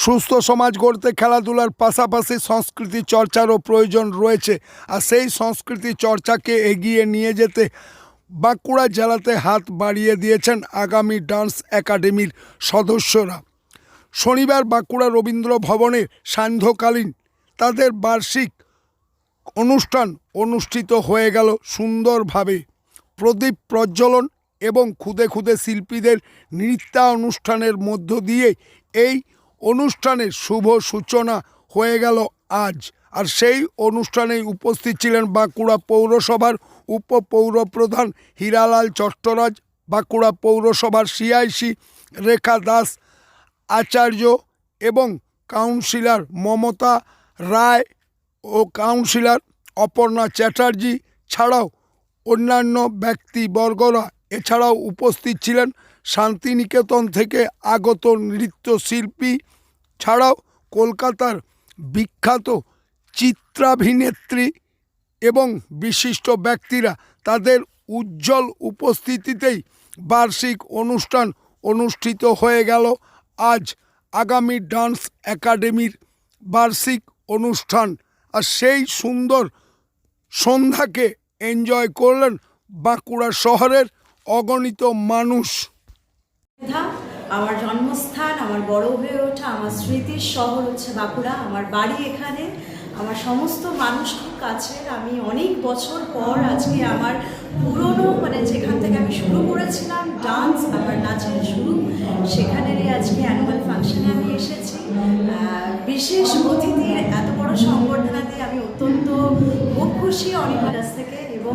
সুস্থ সমাজ গড়তে খেলাধুলার পাশাপাশি সংস্কৃতি চর্চারও প্রয়োজন রয়েছে। আর সেই সংস্কৃতি চর্চাকে এগিয়ে নিয়ে যেতে বাঁকুড়া জেলাতে হাত বাড়িয়ে দিয়েছেন আগামী ডান্স একাডেমির সদস্যরা। শনিবার বাঁকুড়া রবীন্দ্র ভবনে সান্ধ্যকালীন তাদের বার্ষিক অনুষ্ঠান অনুষ্ঠিত হয়ে গেল সুন্দরভাবে। প্রদীপ প্রজ্বলন এবং খুদে খুদে শিল্পীদের নৃত্যানুষ্ঠানের মধ্য দিয়ে এই অনুষ্ঠানের শুভ সূচনা হয়ে গেল আজ। আর সেই অনুষ্ঠানে উপস্থিত ছিলেন বাঁকুড়া পৌরসভার উপপৌরপ্রধান হীরালাল চট্টরাজ, বাঁকুড়া পৌরসভার সিআইসি রেখা দাস, আচার্য এবং কাউন্সিলর মমতা রায় ও কাউন্সিলর অপর্ণা চ্যাটার্জি ছাড়াও অন্যান্য ব্যক্তিবর্গরা এছাড়াও উপস্থিত ছিলেন শান্তিনিকেতন থেকে আগত নৃত্যশিল্পী, ছাড়াও কলকাতার বিখ্যাত চিত্রাভিনেত্রী এবং বিশিষ্ট ব্যক্তিরা তাদের উজ্জ্বল উপস্থিতিতেই বার্ষিক অনুষ্ঠান অনুষ্ঠিত হয়ে গেল। আজ আগামী ডান্স একাডেমির বার্ষিক অনুষ্ঠান। আর সেই সুন্দর সন্ধ্যাকে এনজয় করলেন বাঁকুড়া শহরের অগণিত মানুষ। আমার জন্মস্থান, আমার বড় হয়ে ওঠা, আমার স্মৃতির শহর হচ্ছে বাঁকুড়া, আমার বাড়ি এখানে, আমার সমস্ত মানুষ খুব কাছের। আমি অনেক বছর পর আজকে আমার পুরনো মানে যেখান থেকে আমি শুরু করেছিলাম, ডান্স আমার নাচের শুরু, সেখানেরই আজকে অ্যানুয়াল ফাংশনে আমি এসেছি। বিশেষ অতিথির এত বড় সংবর্ধনা দিয়ে আমি অত্যন্ত খুব খুশি অনেক কাছ থেকে এবং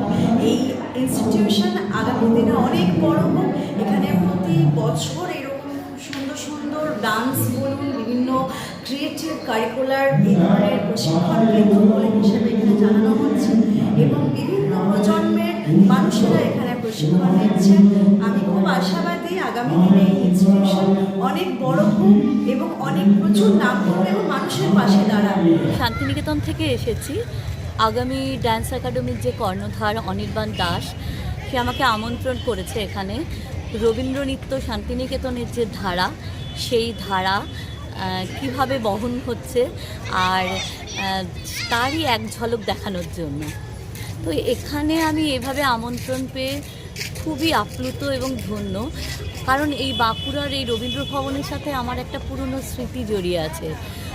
ইনস্টিটিউশন আগামী দিনে অনেক বড় হোক। এখানে প্রতি বছর এরকম সুন্দর সুন্দর ডান্স বলুন, বিভিন্ন ক্রিয়েটিভ কারিকুলার এই ধরনের প্রশিক্ষণ কেন্দ্র বলে হিসেবে এখানে জানানো হচ্ছে এবং বিভিন্ন প্রজন্মের মানুষেরা এখানে প্রশিক্ষণ নিচ্ছে আমি খুব আশাবাদী আগামী দিনে এই ইনস্টিটিউশন অনেক বড় হোক এবং অনেক প্রচুর নাম করবে এবং মানুষের পাশে দাঁড়াবে। শান্তিনিকেতন থেকে এসেছি। আগামী ড্যান্স একাডেমির যে কর্ণধার অনির্বাণ দাস, সে আমাকে আমন্ত্রণ করেছে এখানে। রবীন্দ্র নৃত্য শান্তিনিকেতনের যে ধারা, সেই ধারা কীভাবে বহন হচ্ছে আর তারই এক ঝলক দেখানোর জন্য। তো এখানে আমি এভাবে আমন্ত্রণ পেয়ে খুবই আপ্লুত এবং ধন্য। কারণ এই বাঁকুড়ার এই রবীন্দ্র ভবনের সাথে আমার একটা পুরনো স্মৃতি জড়িয়ে আছে।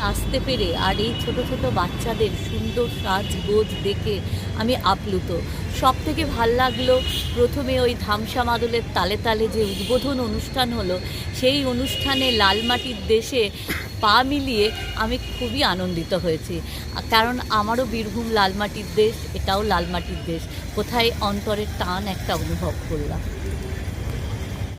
আসতে পেরে আর এই ছোট ছোট বাচ্চাদের সুন্দর সাজগোজ দেখে আমি আপ্লুত। সব থেকে ভালো লাগল প্রথমে ওই ধামসা মাদলের তালে তালে যে উদ্বোধন অনুষ্ঠান হলো, সেই অনুষ্ঠানে লালমাটির দেশে পা মিলিয়ে আমি খুবই আনন্দিত হয়েছি। কারণ আমারও বীরভূম লালমাটির দেশ, এটাও লালমাটির দেশ। কোথায় অন্তরের টান একটা অনুভব করলাম।